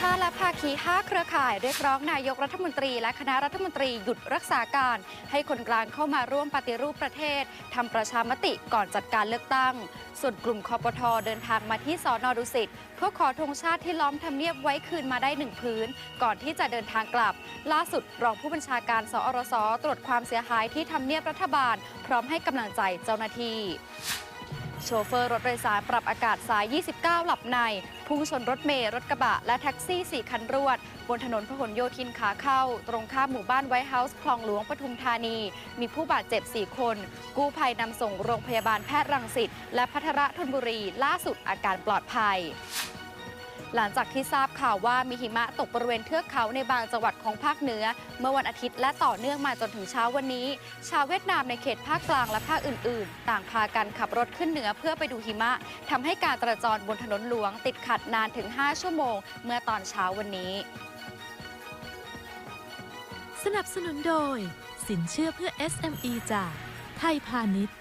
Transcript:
ชาติและภาคี 5 เครือข่ายเรียกร้องนายกรัฐมนตรี และคณะรัฐมนตรีหยุดรักษาการ ให้คนกลางเข้ามาร่วมปฏิรูปประเทศทำประชามติก่อนจัดการเลือกตั้ง ส่วนกลุ่มคอปทเดินทางมาที่สอนอดุสิตเพื่อขอธงชาติที่ล้อมทำเนียบไว้คืนมาได้หนึ่งพื้น ก่อนที่จะเดินทางกลับ ล่าสุดรองผู้บัญชาการสอรสตรวจความเสียหายที่ทำเนียบรัฐบาล พร้อมให้กำลังใจเจ้าหน้าที่ โชเฟอร์รถโดยสารปรับอากาศสาย 29 หลับในพุ่งชนรถเมล์รถกระบะ และแท็กซี่ 4 คันรวด บนถนนพหลโยธินขาเข้า ตรงข้ามหมู่บ้านไวท์เฮาส์คลองหลวงปทุมธานี มีผู้บาดเจ็บ 4 คน กู้ภัยนำส่งโรงพยาบาลแพทย์รังสิตและพัทระธนบุรี ล่าสุดอาการปลอดภัย หลังจากที่ทราบข่าวว่ามีหิมะตกบริเวณเทือกเขาในบางจังหวัดของภาคเหนือ เมื่อวันอาทิตย์และต่อเนื่องมาจนถึงเช้าวันนี้ ชาวเวียดนามในเขตภาคกลางและภาคอื่น ๆ ต่างพากันขับรถขึ้นเหนือเพื่อไปดูหิมะทำให้การจราจรบนถนนหลวง ติดขัดนานถึง 5 ชั่วโมง เมื่อตอนเช้าวันนี้ สนับสนุนโดย สินเชื่อเพื่อ SME จากไทยพาณิชย์